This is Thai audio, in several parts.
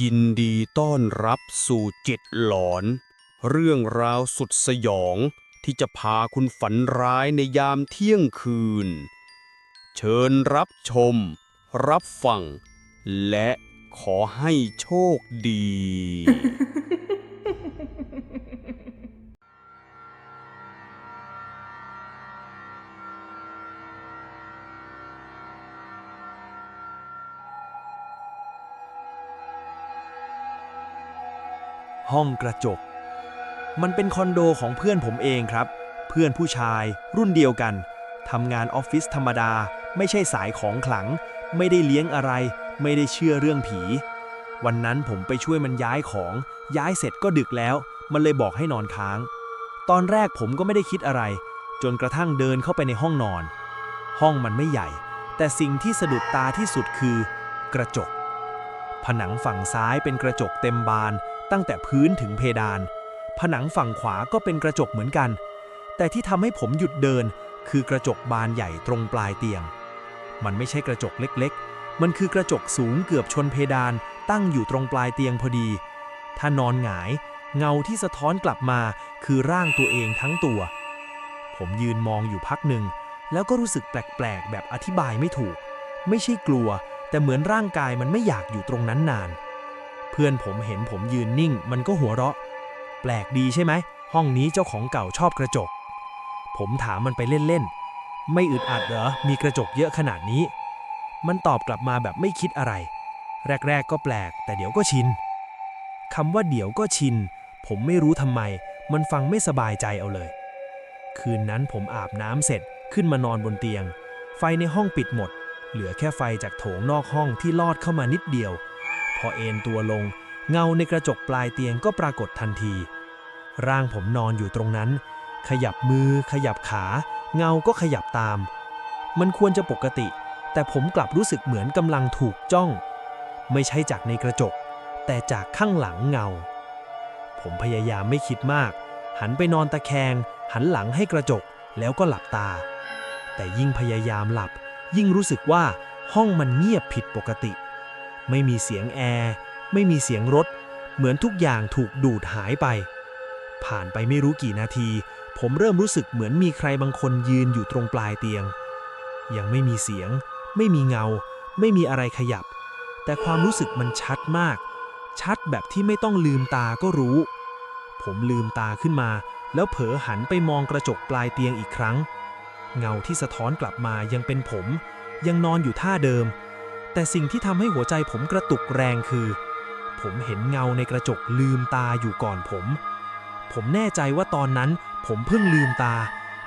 ยินดีต้อนรับสู่จิตหลอน เรื่องราวสุดสยองที่จะพาคุณฝันร้ายในยามเที่ยงคืน เชิญรับชม รับฟัง และขอให้โชคดี ห้องกระจก มันเป็นคอนโดของเพื่อนผมเองครับ เพื่อนผู้ชาย รุ่นเดียวกันทำงานออฟฟิศธรรมดา ไม่ใช่สายของขลัง ไม่ได้เลี้ยงอะไร ไม่ได้เชื่อเรื่องผี วันนั้นผมไปช่วยมันย้ายของ ย้ายเสร็จก็ดึกแล้ว มันเลยบอกให้นอนค้าง ตอนแรกผมก็ไม่ได้คิดอะไร จนกระทั่งเดินเข้าไปในห้องนอน ห้องมันไม่ใหญ่ แต่สิ่งที่สะดุดตาที่สุดคือ กระจก ผนังฝั่งซ้ายเป็นกระจกเต็มบาน ตั้งแต่พื้นถึงเพดาน ผนังฝั่งขวาก็เป็นกระจกเหมือนกัน แต่ที่ทำให้ผมหยุดเดิน คือกระจกบานใหญ่ตรงปลายเตียง มันไม่ใช่กระจกเล็กๆ มันคือกระจกสูงเกือบชนเพดาน ตั้งอยู่ตรงปลายเตียงพอดี ถ้านอนหงาย เงาที่สะท้อนกลับมาคือร่างตัวเองทั้งตัว ผมยืนมองอยู่พักหนึ่ง แล้วก็รู้สึกแปลกๆ แบบอธิบายไม่ถูก ไม่ใช่กลัว แต่เหมือนร่างกายมันไม่อยากอยู่ตรงนั้นนาน พื่อนผมเห็นผมยืนนิ่ง มันก็หัวเราะ แปลกดีใช่ไหม ห้องนี้เจ้าของเก่าชอบกระจก ผมถามมันไปเล่นๆ ไม่อึดอัดเหรอ มีกระจกเยอะขนาดนี้ มันตอบกลับมาแบบไม่คิดอะไร แรกๆก็แปลก แต่เดี๋ยวก็ชินคำว่าเดี๋ยวก็ชิน ผมไม่รู้ทำไม มันฟังไม่สบายใจเอาเลย คืนนั้นผมอาบน้ำเสร็จขึ้นมานอนบนเตียง ไฟในห้องปิดหมด เหลือแค่ไฟจากโถงนอกห้องที่ลอดเข้ามานิดเดียว พอเอนตัวลง เงาในกระจกปลายเตียงก็ปรากฏทันที ร่างผมนอนอยู่ตรงนั้น ขยับมือ ขยับขา เงาก็ขยับตาม มันควรจะปกติ แต่ผมกลับรู้สึกเหมือนกำลังถูกจ้อง ไม่ใช่จากในกระจก แต่จากข้างหลังเงา ผมพยายามไม่คิดมาก หันไปนอนตะแคง หันหลังให้กระจกแล้วก็หลับตา แต่ยิ่งพยายามหลับ ยิ่งรู้สึกว่าห้องมันเงียบผิดปกติ ไม่มีเสียงแอร์ไม่มีเสียงรถ เหมือนทุกอย่างถูกดูดหายไป ผ่านไปไม่รู้กี่นาที ผมเริ่มรู้สึกเหมือนมีใครบางคนยืนอยู่ตรงปลายเตียง ยังไม่มีเสียง ไม่มีเงา ไม่มีอะไรขยับ แต่ความรู้สึกมันชัดมาก ชัดแบบที่ไม่ต้องลืมตาก็รู้ ผมลืมตาขึ้นมา แล้วเผลอหันไปมองกระจกปลายเตียงอีกครั้ง เงาที่สะท้อนกลับมายังเป็นผม ยังนอนอยู่ท่าเดิม แต่สิ่งที่ทำให้หัวใจผมกระตุกแรงคือ ผมเห็นเงาในกระจกลืมตาอยู่ก่อนผม ผมแน่ใจว่าตอนนั้นผมเพิ่งลืมตา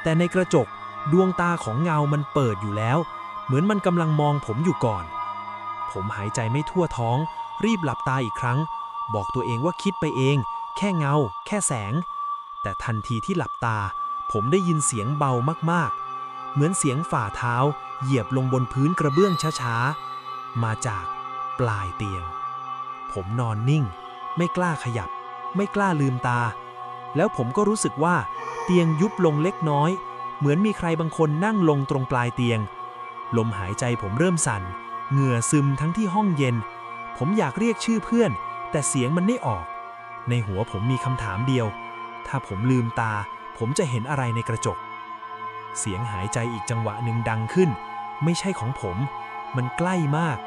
แต่ในกระจกดวงตาของเงามันเปิดอยู่แล้ว เหมือนมันกำลังมองผมอยู่ก่อน ผมหายใจไม่ทั่วท้อง รีบหลับตาอีกครั้ง บอกตัวเองว่าคิดไปเอง แค่เงา แค่แสง แต่ทันทีที่หลับตา ผมได้ยินเสียงเบามากๆ เหมือนเสียงฝ่าเท้า เหยียบลงบนพื้นกระเบื้องช้าๆ มาจากปลายเตียง ผมนอนนิ่ง ไม่กล้าขยับ ไม่กล้าลืมตา แล้วผมก็รู้สึกว่า เตียงยุบลงเล็กน้อย เหมือนมีใครบางคนนั่งลงตรงปลายเตียง ลมหายใจผมเริ่มสั่น เหงื่อซึมทั้งที่ห้องเย็น ผมอยากเรียกชื่อเพื่อน แต่เสียงมันไม่ออก ในหัวผมมีคำถามเดียว ถ้าผมลืมตา ผมจะเห็นอะไรในกระจก เสียงหายใจอีกจังหวะหนึ่งดังขึ้น ไม่ใช่ของผม มันใกล้มาก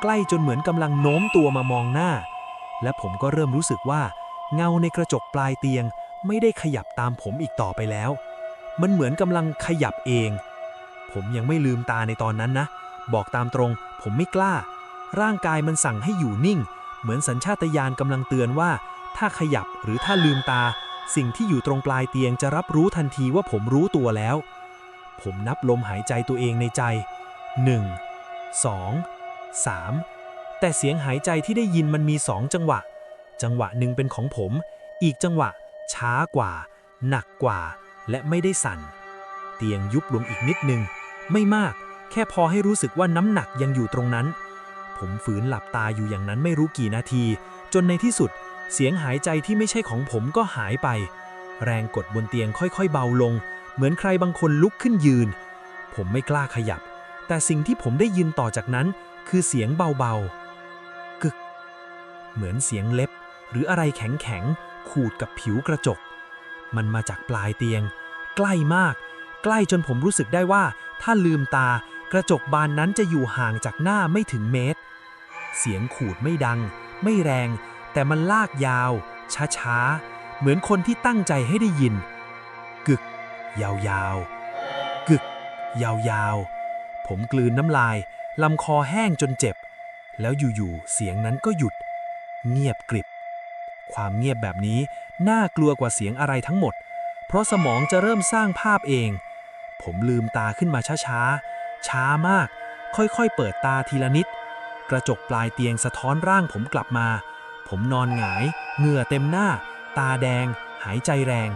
ใกล้จนเหมือนกำลังโน้มตัวมามองหน้า และผมก็เริ่มรู้สึกว่า เงาในกระจกปลายเตียงไม่ได้ขยับตามผมอีกต่อไปแล้ว มันเหมือนกำลังขยับเอง ผมยังไม่ลืมตาในตอนนั้นนะ บอกตามตรงผมไม่กล้า ร่างกายมันสั่งให้อยู่นิ่ง เหมือนสัญชาตญาณกำลังเตือนว่า ถ้าขยับหรือถ้าลืมตา สิ่งที่อยู่ตรงปลายเตียงจะรับรู้ทันทีว่าผมรู้ตัวแล้ว ผมนับลมหายใจตัวเองในใจ 1 2 3 แต่เสียงหายใจที่ได้ยินมันมีสองจังหวะ จังหวะหนึ่งเป็นของผม อีกจังหวะช้ากว่า หนักกว่า และไม่ได้สั่น เตียงยุบลงอีกนิดนึง ไม่มาก แค่พอให้รู้สึกว่าน้ำหนักยังอยู่ตรงนั้น ผมฝืนหลับตาอยู่อย่างนั้นไม่รู้กี่นาที จนในที่สุด เสียงหายใจที่ไม่ใช่ของผมก็หายไป แรงกดบนเตียงค่อยๆเบาลง เหมือนใครบางคนลุกขึ้นยืน ผมไม่กล้าขยับ แต่สิ่งที่ผมได้ยินต่อจากนั้น คือเสียงเบาๆ กึก เหมือนเสียงเล็บ หรืออะไรแข็งๆ ขูดกับผิวกระจก มันมาจากปลายเตียง ใกล้มาก ใกล้จนผมรู้สึกได้ว่า ถ้าลืมตากระจกบานนั้นจะอยู่ห่างจากหน้าไม่ถึงเมตร เสียงขูดไม่ดัง ไม่แรง แต่มันลากยาว ช้าๆ เหมือนคนที่ตั้งใจให้ได้ยิน กึก ยาวๆ กึก ยาวๆ ผมกลืนน้ำลาย ลำคอแห้งจนเจ็บ แล้วอยู่ๆเสียงนั้นก็หยุด เงียบกริบ ความเงียบแบบนี้น่ากลัวกว่าเสียงอะไรทั้งหมด เพราะสมองจะเริ่มสร้างภาพเอง ผมลืมตาขึ้นมาช้าๆ ช้ามาก ค่อยๆ เปิดตาทีละนิด กระจกปลายเตียงสะท้อนร่างผมกลับมา ผมนอนหงาย เหงื่อเต็มหน้า ตาแดง หายใจแรง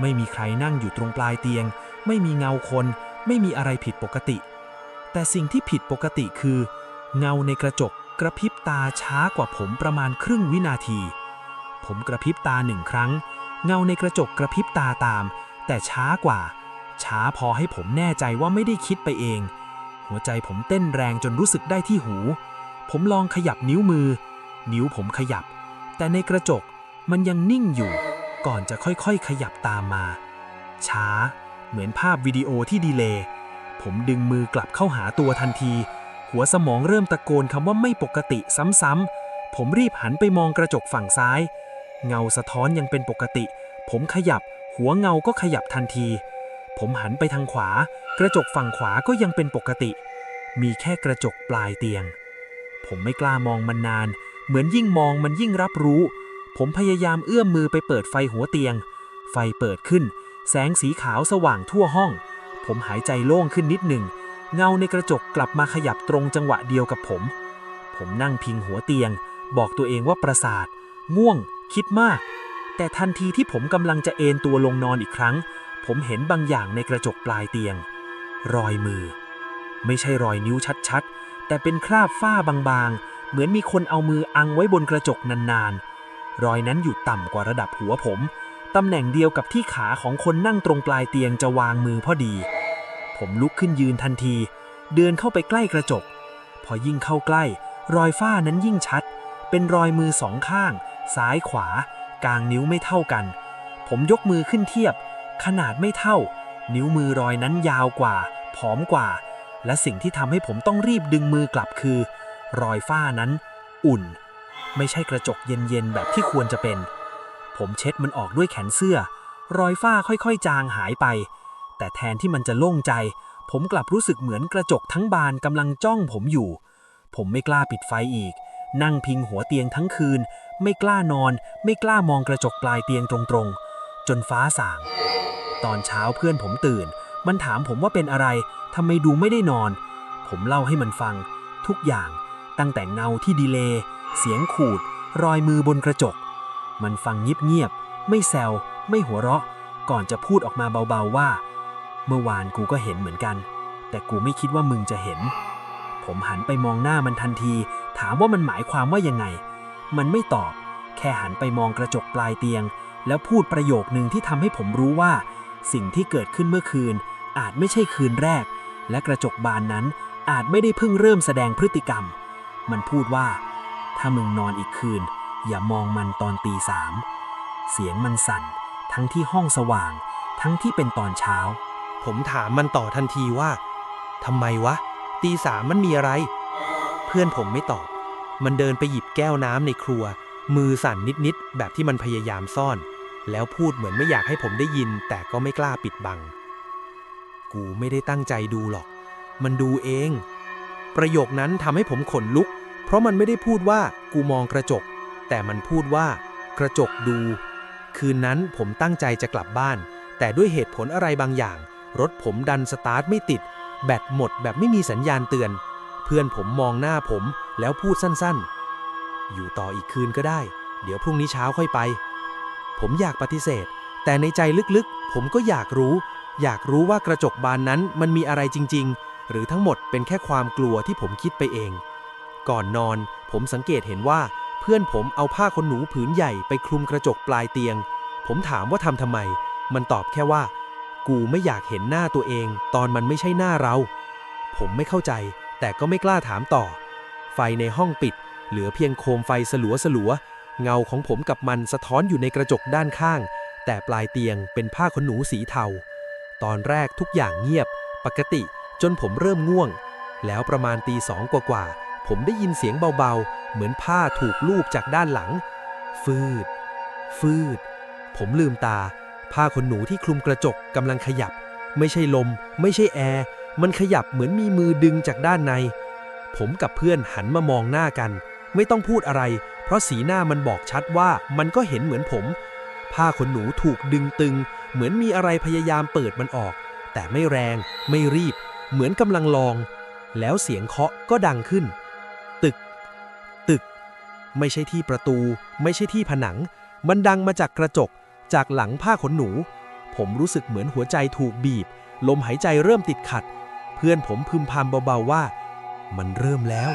ไม่มีใครนั่งอยู่ตรงปลายเตียง ไม่มีเงาคน ไม่มีอะไรผิดปกติ แต่สิ่งที่ผิดปกติคือ เงาในกระจกกระพริบตาช้ากว่าผมประมาณครึ่งวินาที ผมกระพริบตาหนึ่งครั้ง เงาในกระจกกระพริบตาตาม แต่ช้ากว่า ช้าพอให้ผมแน่ใจว่าไม่ได้คิดไปเอง หัวใจผมเต้นแรงจนรู้สึกได้ที่หู ผมลองขยับนิ้วมือ นิ้วผมขยับ แต่ในกระจกมันยังนิ่งอยู่ ก่อนจะค่อยๆ ขยับตามมา ช้า เหมือนภาพวิดีโอที่ดีเลย์ ผมดึงมือกลับเข้าหาตัวทันที หัวสมองเริ่มตะโกนคำว่าไม่ปกติซ้ำๆ ผมรีบหันไปมองกระจกฝั่งซ้าย เงาสะท้อนยังเป็นปกติ ผมขยับ หัวเงาก็ขยับทันที ผมหันไปทางขวา กระจกฝั่งขวาก็ยังเป็นปกติ มีแค่กระจกปลายเตียง ผมไม่กล้ามองมันนาน เหมือนยิ่งมองมันยิ่งรับรู้ ผมพยายามเอื้อมมือไปเปิดไฟหัวเตียง ไฟเปิดขึ้น แสงสีขาวสว่างทั่วห้อง ผมหายใจโล่งขึ้นนิดหนึ่ง เงาในกระจกกลับมาขยับตรงจังหวะเดียวกับผม ผมนั่งพิงหัวเตียง บอกตัวเองว่าประสาท ง่วง คิดมาก แต่ทันทีที่ผมกำลังจะเอนตัวลงนอนอีกครั้ง ผมเห็นบางอย่างในกระจกปลายเตียง รอยมือ ไม่ใช่รอยนิ้วชัดๆ แต่เป็นคราบฝ้าบางๆ เหมือนมีคนเอามืออังไว้บนกระจกนานๆ รอยนั้นอยู่ต่ำกว่าระดับหัวผม ตำแหน่งเดียวกับที่ขาของคนนั่งตรงปลายเตียงจะวางมือพอดี ผมลุกขึ้นยืนทันที เดินเข้าไปใกล้กระจก พอยิ่งเข้าใกล้ รอยฝ้านั้นยิ่งชัด เป็นรอยมือสองข้าง ซ้ายขวา กลางนิ้วไม่เท่ากัน ผมยกมือขึ้นเทียบ ขนาดไม่เท่า นิ้วมือรอยนั้นยาวกว่า ผอมกว่า และสิ่งที่ทำให้ผมต้องรีบดึงมือกลับคือ รอยฝ้านั้น อุ่น ไม่ใช่กระจกเย็นๆแบบที่ควรจะเป็น ผมเช็ดมันออกด้วยแขนเสื้อ รอยฝ้าค่อยๆ จางหายไป แต่แทนที่มันจะโล่งใจ ผมกลับรู้สึกเหมือนกระจกทั้งบานกำลังจ้องผมอยู่ ผมไม่กล้าปิดไฟอีก นั่งพิงหัวเตียงทั้งคืน ไม่กล้านอน ไม่กล้ามองกระจกปลายเตียงตรงๆ จนฟ้าสาง ตอนเช้าเพื่อนผมตื่น มันถามผมว่าเป็นอะไรทำไมดูไม่ได้นอน ผมเล่าให้มันฟัง ทุกอย่างตั้งแต่เงาที่ดีเลย์เสียงขูด รอยมือบนกระจก มันฟังเงียบๆ ไม่แซว ไม่หัวเราะ ก่อนจะพูดออกมาเบาๆว่า เมื่อวานกูก็เห็นเหมือนกัน แต่กูไม่คิดว่ามึงจะเห็น ผมหันไปมองหน้ามันทันที ถามว่ามันหมายความว่ายังไง มันไม่ตอบ แค่หันไปมองกระจกปลายเตียง แล้วพูดประโยคนึงที่ทำให้ผมรู้ว่า สิ่งที่เกิดขึ้นเมื่อคืน อาจไม่ใช่คืนแรก และกระจกบานนั้นอาจไม่ได้เพิ่งเริ่มแสดงพฤติกรรม มันพูดว่า ถ้ามึงนอนอีกคืน อย่ามองมันตอนตีสาม เสียงมันสั่น ทั้งที่ห้องสว่าง ทั้งที่เป็นตอนเช้า ผมถามมันต่อทันทีว่าทำไมวะ ตีสามมันมีอะไร เพื่อนผมไม่ตอบ มันเดินไปหยิบแก้วน้ำในครัว มือสั่นนิดๆแบบที่มันพยายามซ่อน แล้วพูดเหมือนไม่อยากให้ผมได้ยิน แต่ก็ไม่กล้าปิดบัง กูไม่ได้ตั้งใจดูหรอก มันดูเอง ประโยคนั้นทำให้ผมขนลุก เพราะมันไม่ได้พูดว่ากูมองกระจก แต่มันพูดว่ากระจกดู คืนนั้นผมตั้งใจจะกลับบ้าน แต่ด้วยเหตุผลอะไรบางอย่าง รถผมดันสตาร์ทไม่ติด แบตหมดแบบไม่มีสัญญาณเตือน เพื่อนผมมองหน้าผมแล้วพูดสั้นๆ อยู่ต่ออีกคืนก็ได้ เดี๋ยวพรุ่งนี้เช้าค่อยไป ผมอยากปฏิเสธ แต่ในใจลึกๆ ผมก็อยากรู้ อยากรู้ว่ากระจกบานนั้นมันมีอะไรจริง ๆ หรือทั้งหมดเป็นแค่ความกลัวที่ผมคิดไปเอง ก่อนนอน ผมสังเกตเห็นว่า พื่อนผมเอาผ้าขนหนูผืนใหญ่ไปคลุมกระจกปลายเตียง ผมถามว่าทำทำไม มันตอบแค่ว่า กูไม่อยากเห็นหน้าตัวเอง ตอนมันไม่ใช่หน้าเรา ผมไม่เข้าใจ แต่ก็ไม่กล้าถามต่อ ไฟในห้องปิด เหลือเพียงโคมไฟสลัวสลัวๆเงาของผมกับมันสะท้อนอยู่ในกระจกด้านข้าง แต่ปลายเตียงเป็นผ้าขนหนูสีเทา ตอนแรกทุกอย่างเงียบ ปกติจนผมเริ่มง่วง แล้วประมาณตีสองกว่าๆ ผมได้ยินเสียงเบาๆ เหมือนผ้าถูกลูบจากด้านหลัง ฟืด ฟืด ผมลืมตา ผ้าขนหนูที่คลุมกระจกกำลังขยับ ไม่ใช่ลม ไม่ใช่แอร์ มันขยับเหมือนมีมือดึงจากด้านใน ผมกับเพื่อนหันมามองหน้ากัน ไม่ต้องพูดอะไร เพราะสีหน้ามันบอกชัดว่ามันก็เห็นเหมือนผม ผ้าขนหนูถูกดึงตึง เหมือนมีอะไรพยายามเปิดมันออก แต่ไม่แรง ไม่รีบ เหมือนกำลังลอง แล้วเสียงเคาะก็ดังขึ้น ไม่ใช่ที่ประตู ไม่ใช่ที่ผนัง มันดังมาจากกระจก จากหลังผ้าขนหนู ผมรู้สึกเหมือนหัวใจถูกบีบ ลมหายใจเริ่มติดขัด เพื่อนผมพึมพำเบาๆว่า มันเริ่มแล้ว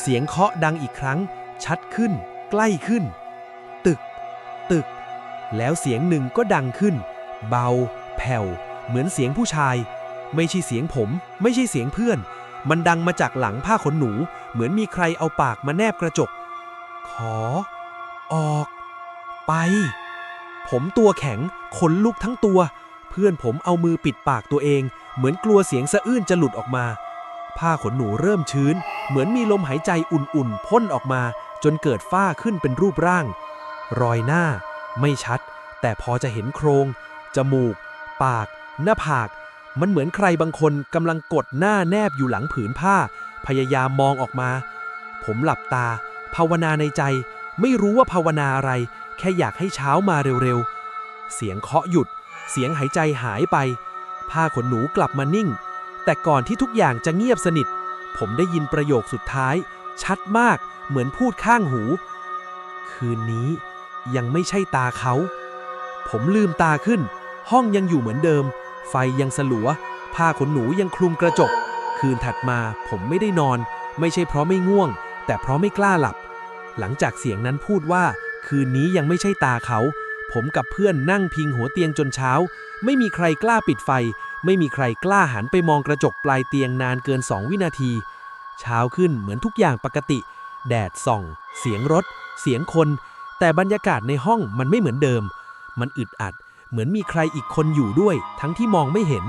เสียงเคาะดังอีกครั้ง ชัดขึ้น ใกล้ขึ้น ตึก ตึก แล้วเสียงหนึ่งก็ดังขึ้น เบา แผ่ว เหมือนเสียงผู้ชาย ไม่ใช่เสียงผม ไม่ใช่เสียงเพื่อน มันดังมาจากหลังผ้าขนหนู เหมือนมีใครเอาปากมาแนบกระจก ขอออก ไป ผมตัวแข็ง ขนลุกทั้งตัว เพื่อนผมเอามือปิดปากตัวเอง เหมือนกลัวเสียงสะอื้นจะหลุดออกมา ผ้าขนหนูเริ่มชื้น เหมือนมีลมหายใจอุ่นๆพ่นออกมา จนเกิดฝ้าขึ้นเป็นรูปร่าง รอยหน้า ไม่ชัด แต่พอจะเห็นโครง จมูก ปาก หน้าผาก มันเหมือนใครบางคนกำลังกดหน้าแนบอยู่หลังผืนผ้า พยายามมองออกมา ผมหลับตา ภาวนาในใจ ไม่รู้ว่าภาวนาอะไร แค่อยากให้เช้ามาเร็วๆ เสียงเคาะหยุด เสียงหายใจหายไป ผ้าขนหนูกลับมานิ่ง แต่ก่อนที่ทุกอย่างจะเงียบสนิท ผมได้ยินประโยคสุดท้าย ชัดมากเหมือนพูดข้างหู คืนนี้ยังไม่ใช่ตาเขา ผมลืมตาขึ้น ห้องยังอยู่เหมือนเดิม ไฟยังสลัว ผ้าขนหนูยังคลุมกระจก คืนถัดมาผมไม่ได้นอน ไม่ใช่เพราะไม่ง่วง แต่เพราะไม่กล้าหลับ หลังจากเสียงนั้นพูดว่า คืนนี้ยังไม่ใช่ตาเขา ผมกับเพื่อนนั่งพิงหัวเตียงจนเช้า ไม่มีใครกล้าปิดไฟ ไม่มีใครกล้าหันไปมองกระจกปลายเตียงนานเกินสองวินาที เช้าขึ้นเหมือนทุกอย่างปกติ แดดส่อง เสียงรถ เสียงคน แต่บรรยากาศในห้องมันไม่เหมือนเดิม มันอึดอัด เหมือนมีใครอีกคนอยู่ด้วย ทั้งที่มองไม่เห็น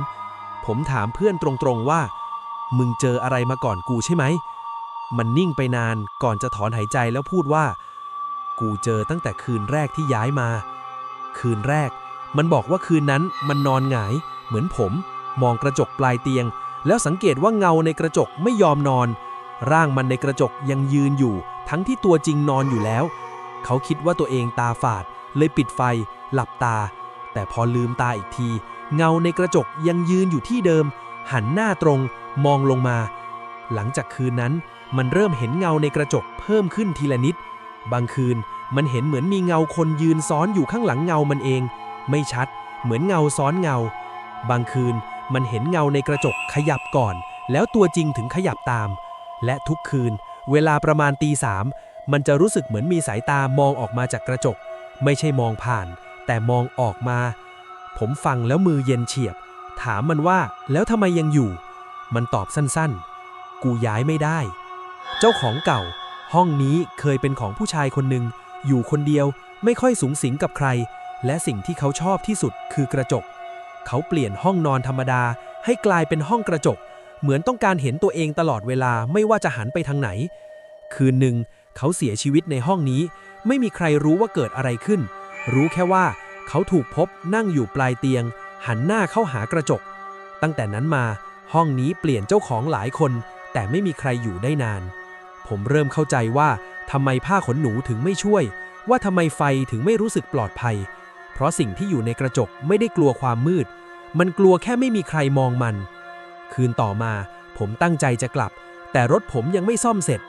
ผมถามเพื่อนตรงๆว่า มึงเจออะไรมาก่อนกูใช่ไหม มันนิ่งไปนานก่อนจะถอนหายใจแล้วพูดว่า กูเจอตั้งแต่คืนแรกที่ย้ายมา คืนแรก มันบอกว่าคืนนั้นมันนอนหงาย เหมือนผม มองกระจกปลายเตียง แล้วสังเกตว่าเงาในกระจกไม่ยอมนอน ร่างมันในกระจกยังยืนอยู่ ทั้งที่ตัวจริงนอนอยู่แล้ว เขาคิดว่าตัวเองตาฝาด เลยปิดไฟ หลับตา แต่พอลืมตาอีกที เงาในกระจกยังยืนอยู่ที่เดิม หันหน้าตรง มองลงมา หลังจากคืนนั้นมันเริ่มเห็นเงาในกระจกเพิ่มขึ้นทีละนิด บางคืนมันเห็นเหมือนมีเงาคนยืนซ้อนอยู่ข้างหลังเงามันเอง ไม่ชัด เหมือนเงาซ้อนเงา บางคืนมันเห็นเงาในกระจกขยับก่อน แล้วตัวจริงถึงขยับตาม และทุกคืน เวลาประมาณตีสามมันจะรู้สึกเหมือนมีสายตามองออกมาจากกระจก ไม่ใช่มองผ่าน แต่มองออกมา ผมฟังแล้วมือเย็นเฉียบ ถามมันว่าแล้วทำไมยังอยู่ มันตอบสั้นๆ กูย้ายไม่ได้ เจ้าของเก่า ห้องนี้เคยเป็นของผู้ชายคนหนึ่ง อยู่คนเดียวไม่ค่อยสูงสิงกับใคร และสิ่งที่เขาชอบที่สุดคือกระจก เขาเปลี่ยนห้องนอนธรรมดา ให้กลายเป็นห้องกระจก เหมือนต้องการเห็นตัวเองตลอดเวลาไม่ว่าจะหันไปทางไหน คืนหนึ่งเขาเสียชีวิตในห้องนี้ ไม่มีใครรู้ว่าเกิดอะไรขึ้น รู้แค่ว่าเขาถูกพบนั่งอยู่ปลายเตียง หันหน้าเข้าหากระจก ตั้งแต่นั้นมาห้องนี้เปลี่ยนเจ้าของหลายคน แต่ไม่มีใครอยู่ได้นาน ผมเริ่มเข้าใจว่าทำไมผ้าขนหนูถึงไม่ช่วย ว่าทำไมไฟถึงไม่รู้สึกปลอดภัย เพราะสิ่งที่อยู่ในกระจกไม่ได้กลัวความมืด มันกลัวแค่ไม่มีใครมองมัน คืนต่อมาผมตั้งใจจะกลับ แต่รถผมยังไม่ซ่อมเสร็จ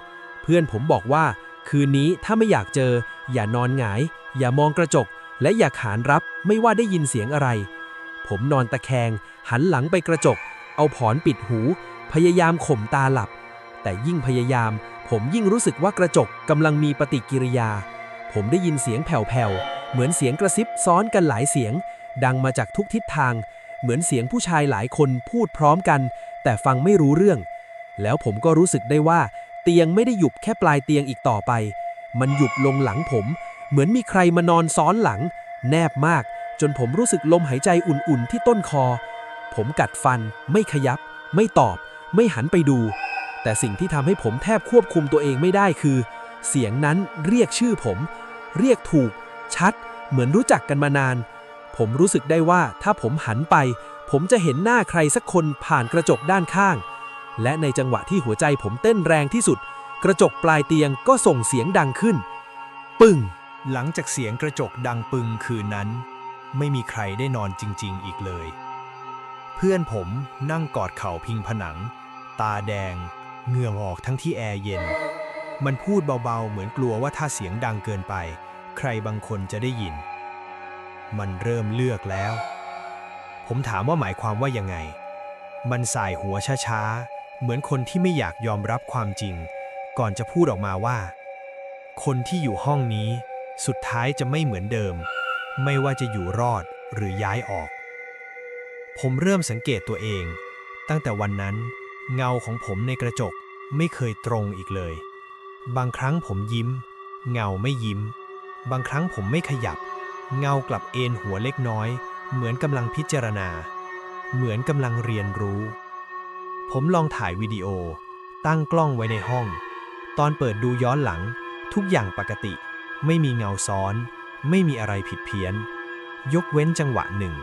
เพื่อนผมบอกว่า คืนนี้ถ้าไม่อยากเจอ อย่านอนหงาย อย่ามองกระจก และอย่าขานรับไม่ว่าได้ยินเสียงอะไร ผมนอนตะแคง หันหลังไปกระจก เอาผอนปิดหู พยายามข่มตาหลับ แต่ยิ่งพยายาม ผมยิ่งรู้สึกว่ากระจกกำลังมีปฏิกิริยา ผมได้ยินเสียงแผ่วๆ เหมือนเสียงกระซิบซ้อนกันหลายเสียง ดังมาจากทุกทิศทาง เหมือนเสียงผู้ชายหลายคนพูดพร้อมกัน แต่ฟังไม่รู้เรื่อง แล้วผมก็รู้สึกได้ว่า เตียงไม่ได้หยุบแค่ปลายเตียงอีกต่อไป มันหยุบลงหลังผม เหมือนมีใครมานอนซ้อนหลัง แนบมาก จนผมรู้สึกลมหายใจอุ่นๆที่ต้นคอ ผมกัดฟัน ไม่ขยับ ไม่ตอบ ไม่หันไปดู แต่สิ่งที่ทำให้ผมแทบควบคุมตัวเองไม่ได้คือ เสียงนั้นเรียกชื่อผม เรียกถูก ชัด เหมือนรู้จักกันมานาน ผมรู้สึกได้ว่าถ้าผมหันไป ผมจะเห็นหน้าใครสักคนผ่านกระจกด้านข้าง และในจังหวะที่หัวใจผมเต้นแรงที่สุด กระจกปลายเตียงก็ส่งเสียงดังขึ้น ปึ้งหลังจากเสียงกระจกดังปึงคืนนั้น ไม่มีใครได้นอนจริง ๆ อีกเลย เพื่อนผมนั่งกอดเข่าพิงผนัง ตาแดง เหงื่อออกทั้งที่แอร์เย็น มันพูดเบาๆ เหมือนกลัวว่าถ้าเสียงดังเกินไป ใครบางคนจะได้ยิน มันเริ่มเลือกแล้ว ผมถามว่าหมายความว่ายังไง มันสายหัวช้าๆ เหมือนคนที่ไม่อยากยอมรับความจริง ก่อนจะพูดออกมาว่า คนที่อยู่ห้องนี้ สุดท้ายจะไม่เหมือนเดิม ไม่ว่าจะอยู่รอดหรือย้ายออก ผมเริ่มสังเกตตัวเอง ตั้งแต่วันนั้น เงาของผมในกระจกไม่เคยตรงอีกเลย บางครั้งผมยิ้ม เงาไม่ยิ้ม บางครั้งผมไม่ขยับ เงากลับเอนหัวเล็กน้อย เหมือนกำลังพิจารณา เหมือนกำลังเรียนรู้ ผมลองถ่ายวิดีโอ ตั้งกล้องไว้ในห้อง ตอนเปิดดูย้อนหลัง ทุกอย่างปกติ ไม่มีเงาซ้อน ไม่มีอะไรผิดเพี้ยน ยกเว้นจังหวะหนึ่ง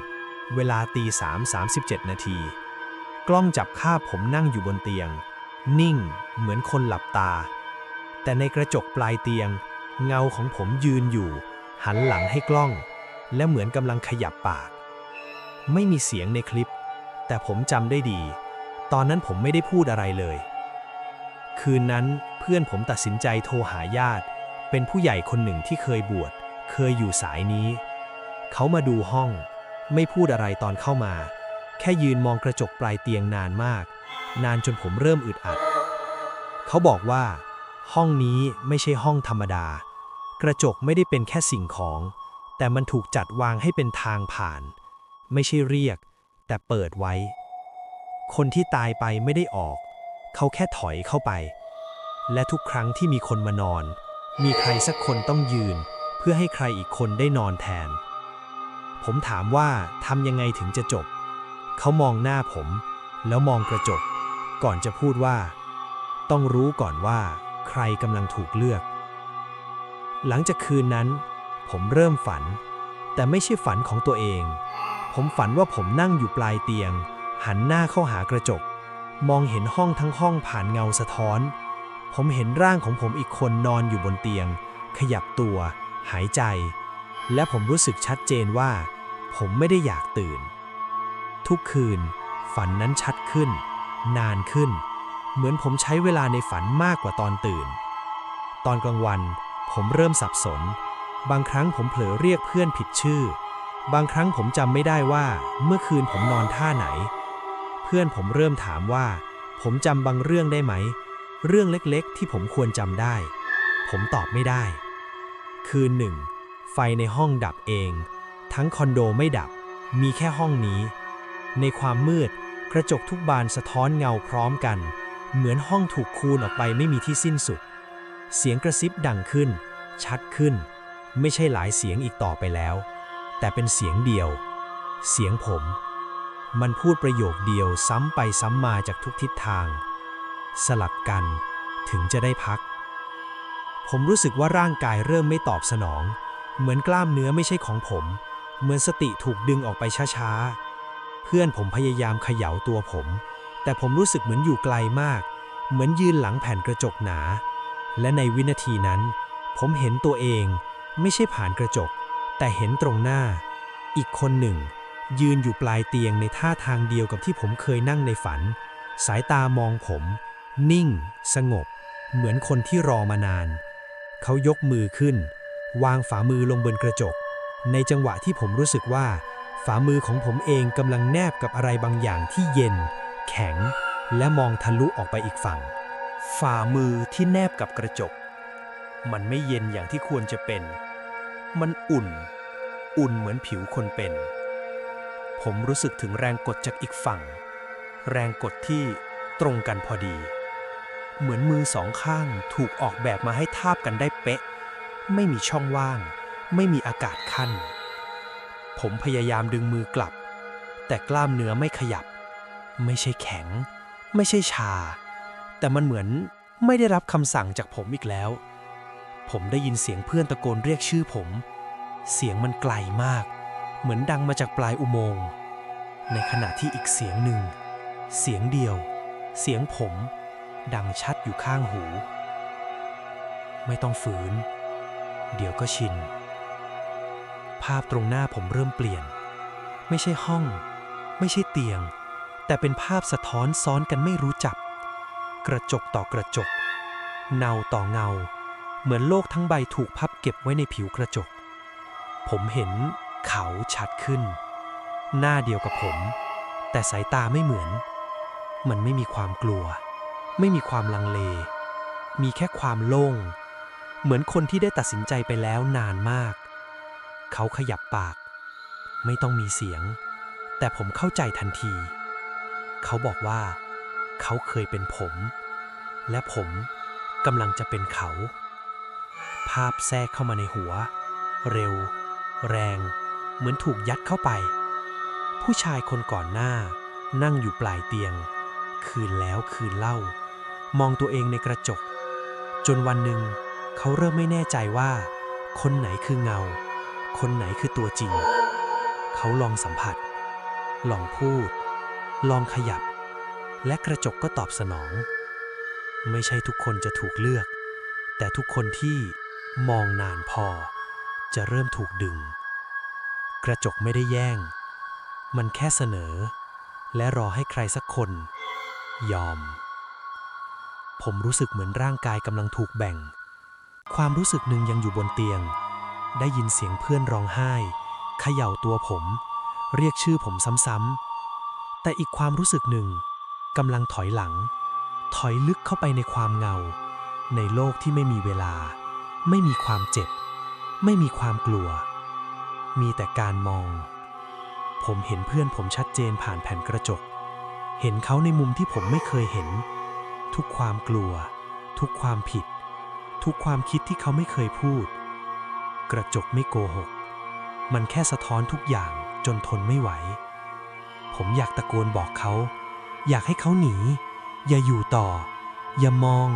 เวลาตีสามสามสิบเจ็ดนาที กล้องจับภาพผมนั่งอยู่บนเตียง นิ่งเหมือนคนหลับตา แต่ในกระจกปลายเตียง เงาของผมยืนอยู่ หันหลังให้กล้อง และเหมือนกำลังขยับปาก ไม่มีเสียงในคลิป แต่ผมจำได้ดี ตอนนั้นผมไม่ได้พูดอะไรเลย คืนนั้นเพื่อนผมตัดสินใจโทรหาญาติ เป็นผู้ใหญ่คนหนึ่งที่เคยบวช เคยอยู่สายนี้ เขามาดูห้อง ไม่พูดอะไรตอนเข้ามา แค่ยืนมองกระจกปลายเตียงนานมาก นานจนผมเริ่มอึดอัด เขาบอกว่า ห้องนี้ไม่ใช่ห้องธรรมดา กระจกไม่ได้เป็นแค่สิ่งของ แต่มันถูกจัดวางให้เป็นทางผ่าน ไม่ใช่เรียก แต่เปิดไว้ คนที่ตายไปไม่ได้ออก เขาแค่ถอยเข้าไป และทุกครั้งที่มีคนมานอน มีใครสักคนต้องยืน เพื่อให้ใครอีกคนได้นอนแทน ผมถามว่าทำยังไงถึงจะจบ เขามองหน้าผม แล้วมองกระจก ก่อนจะพูดว่า ต้องรู้ก่อนว่า ใครกำลังถูกเลือก หลังจากคืนนั้น ผมเริ่มฝัน แต่ไม่ใช่ฝันของตัวเอง ผมฝันว่าผมนั่งอยู่ปลายเตียง หันหน้าเข้าหากระจก มองเห็นห้องทั้งห้องผ่านเงาสะท้อน ผมเห็นร่างของผมอีกคนนอนอยู่บนเตียง ขยับตัว หายใจ และผมรู้สึกชัดเจนว่า ผมไม่ได้อยากตื่น ทุกคืน ฝันนั้นชัดขึ้น นานขึ้น เหมือนผมใช้เวลาในฝันมากกว่าตอนตื่น ตอนกลางวันผมเริ่มสับสน บางครั้งผมเผลอเรียกเพื่อนผิดชื่อ บางครั้งผมจำไม่ได้ว่าเมื่อคืนผมนอนท่าไหน เพื่อนผมเริ่มถามว่า ผมจำบางเรื่องได้ไหม เรื่องเล็กๆ ที่ผมควรจำได้ ผมตอบไม่ได้ คืนหนึ่ง ไฟในห้องดับเอง ทั้งคอนโดไม่ดับ มีแค่ห้องนี้ ในความมืด กระจกทุกบานสะท้อนเงาพร้อมกัน เหมือนห้องถูกคูณออกไปไม่มีที่สิ้นสุด เสียงกระซิบดังขึ้น ชัดขึ้น ไม่ใช่หลายเสียงอีกต่อไปแล้ว แต่เป็นเสียงเดียว เสียงผม มันพูดประโยคเดียวซ้ำไปซ้ำมาจากทุกทิศทาง สลับกัน ถึงจะได้พัก ผมรู้สึกว่าร่างกายเริ่มไม่ตอบสนอง เหมือนกล้ามเนื้อไม่ใช่ของผม เหมือนสติถูกดึงออกไปช้าๆ เพื่อนผมพยายามเขย่าตัวผม แต่ผมรู้สึกเหมือนอยู่ไกลมาก เหมือนยืนหลังแผ่นกระจกหนา และในวินาทีนั้น ผมเห็นตัวเองไม่ใช่ผ่านกระจก แต่เห็นตรงหน้า อีกคนหนึ่ง ยืนอยู่ปลายเตียงในท่าทางเดียวกับที่ผมเคยนั่งในฝัน สายตามองผม นิ่ง สงบ เหมือนคนที่รอมานาน เขายกมือขึ้น วางฝ่ามือลงบนกระจก ในจังหวะที่ผมรู้สึกว่า ฝ่ามือของผมเองกำลังแนบกับอะไรบางอย่างที่เย็น แข็ง และมองทะลุออกไปอีกฝั่ง ฝ่ามือที่แนบกับกระจก มันไม่เย็นอย่างที่ควรจะเป็น มันอุ่น อุ่นเหมือนผิวคนเป็น ผมรู้สึกถึงแรงกดจากอีกฝั่ง แรงกดที่ตรงกันพอดี เหมือนมือสองข้างถูกออกแบบมาให้ทาบกันได้เป๊ะ ไม่มีช่องว่าง ไม่มีอากาศขั้น ผมพยายามดึงมือกลับ แต่กล้ามเนื้อไม่ขยับ ไม่ใช่แข็ง ไม่ใช่ชา แต่มันเหมือนไม่ได้รับคำสั่งจากผมอีกแล้ว ผมได้ยินเสียงเพื่อนตะโกนเรียกชื่อผม เสียงมันไกลมาก เหมือนดังมาจากปลายอุโมงค์ ในขณะที่อีกเสียงหนึ่ง เสียงเดียว เสียงผม ดังชัดอยู่ข้างหู ไม่ต้องฝืน เดี๋ยวก็ชิน ภาพตรงหน้าผมเริ่มเปลี่ยน ไม่ใช่ห้อง ไม่ใช่เตียง แต่เป็นภาพสะท้อนซ้อนกันไม่รู้จัก กระจกต่อกระจก เงาต่อเงา เหมือนโลกทั้งใบถูกพับเก็บไว้ในผิวกระจก ผมเห็นเขาชัดขึ้น หน้าเดียวกับผม แต่สายตาไม่เหมือน มันไม่มีความกลัว ไม่มีความลังเล มีแค่ความโล่ง เหมือนคนที่ได้ตัดสินใจไปแล้วนานมาก เขาขยับปาก ไม่ต้องมีเสียง แต่ผมเข้าใจทันที เขาบอกว่า เขาเคยเป็นผม และผมกำลังจะเป็นเขา ภาพแทรกเข้ามาในหัว เร็ว แรง เหมือนถูกยัดเข้าไป ผู้ชายคนก่อนหน้า นั่งอยู่ปลายเตียง คืนแล้วคืนเล่า มองตัวเองในกระจก จนวันหนึ่ง เขาเริ่มไม่แน่ใจว่า คนไหนคือเงา คนไหนคือตัวจริง เขาลองสัมผัส ลองพูด ลองขยับ และกระจกก็ตอบสนอง ไม่ใช่ทุกคนจะถูกเลือก แต่ทุกคนที่มองนานพอ จะเริ่มถูกดึง กระจกไม่ได้แย่ง มันแค่เสนอ และรอให้ใครสักคน ยอม ผมรู้สึกเหมือนร่างกายกำลังถูกแบ่ง ความรู้สึกหนึ่งยังอยู่บนเตียง ได้ยินเสียงเพื่อนร้องไห้เขย่าตัวผม เรียกชื่อผมซ้ำๆ แต่อีกความรู้สึกหนึ่งกำลังถอยหลัง ถอยลึกเข้าไปในความเงา ในโลกที่ไม่มีเวลา ไม่มีความเจ็บ ไม่มีความกลัว มีแต่การมอง ผมเห็นเพื่อนผมชัดเจนผ่านแผ่นกระจก เห็นเขาในมุมที่ผมไม่เคยเห็น ทุกความกลัว ทุกความผิด ทุกความคิดที่เขาไม่เคยพูด กระจกไม่โกหก มันแค่สะท้อนทุกอย่างจนทนไม่ไหว ผมอยากตะโกนบอกเขา อยากให้เขาหนี อย่าอยู่ต่อ อย่ามอง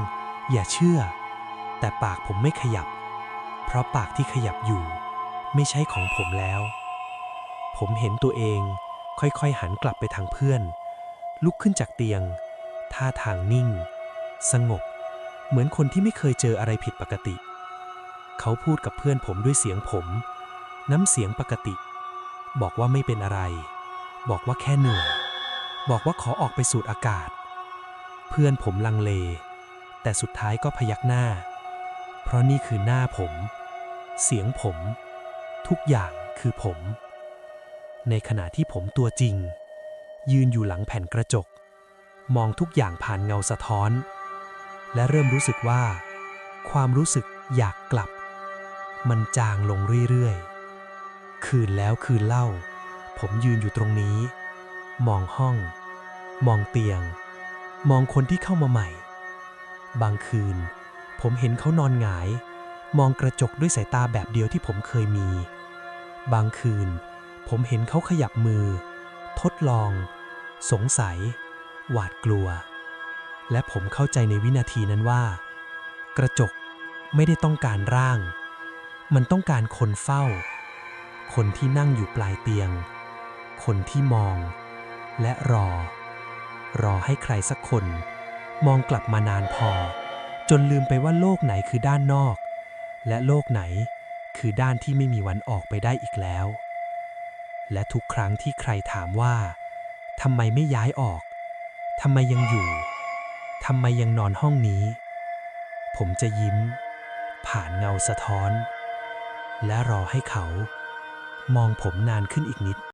อย่าเชื่อ แต่ปากผมไม่ขยับ เพราะปากที่ขยับอยู่ ไม่ใช่ของผมแล้ว ผมเห็นตัวเองค่อยๆหันกลับไปทางเพื่อน ลุกขึ้นจากเตียง ท่าทางนิ่ง สงบ เหมือนคนที่ไม่เคยเจออะไรผิดปกติ เขาพูดกับเพื่อนผมด้วยเสียงผม น้ำเสียงปกติ บอกว่าไม่เป็นอะไร บอกว่าแค่เหนื่อย บอกว่าขอออกไปสูดอากาศ เพื่อนผมลังเล แต่สุดท้ายก็พยักหน้า เพราะนี่คือหน้าผม เสียงผม ทุกอย่างคือผม ในขณะที่ผมตัวจริง ยืนอยู่หลังแผ่นกระจก มองทุกอย่างผ่านเงาสะท้อน และเริ่มรู้สึกว่า ความรู้สึกอยากกลับ มันจางลงเรื่อยๆ คืนแล้วคืนเล่า ผมยืนอยู่ตรงนี้ มองห้อง มองเตียง มองคนที่เข้ามาใหม่ บางคืน ผมเห็นเขานอนหงาย มองกระจกด้วยสายตาแบบเดียวที่ผมเคยมี บางคืน ผมเห็นเขาขยับมือ ทดลอง สงสัย หวาดกลัว และผมเข้าใจในวินาทีนั้นว่า กระจกไม่ได้ต้องการร่าง มันต้องการคนเฝ้า คนที่นั่งอยู่ปลายเตียง คนที่มอง และรอ รอให้ใครสักคน มองกลับมานานพอ จนลืมไปว่าโลกไหนคือด้านนอก และโลกไหนคือด้านที่ไม่มีวันออกไปได้อีกแล้ว และทุกครั้งที่ใครถามว่าทำไมไม่ย้ายออกทำไมยังอยู่ทำไมยังนอนห้องนี้ ผมจะยิ้ม ผ่านเงาสะท้อน และรอให้เขา มองผมนานขึ้นอีกนิด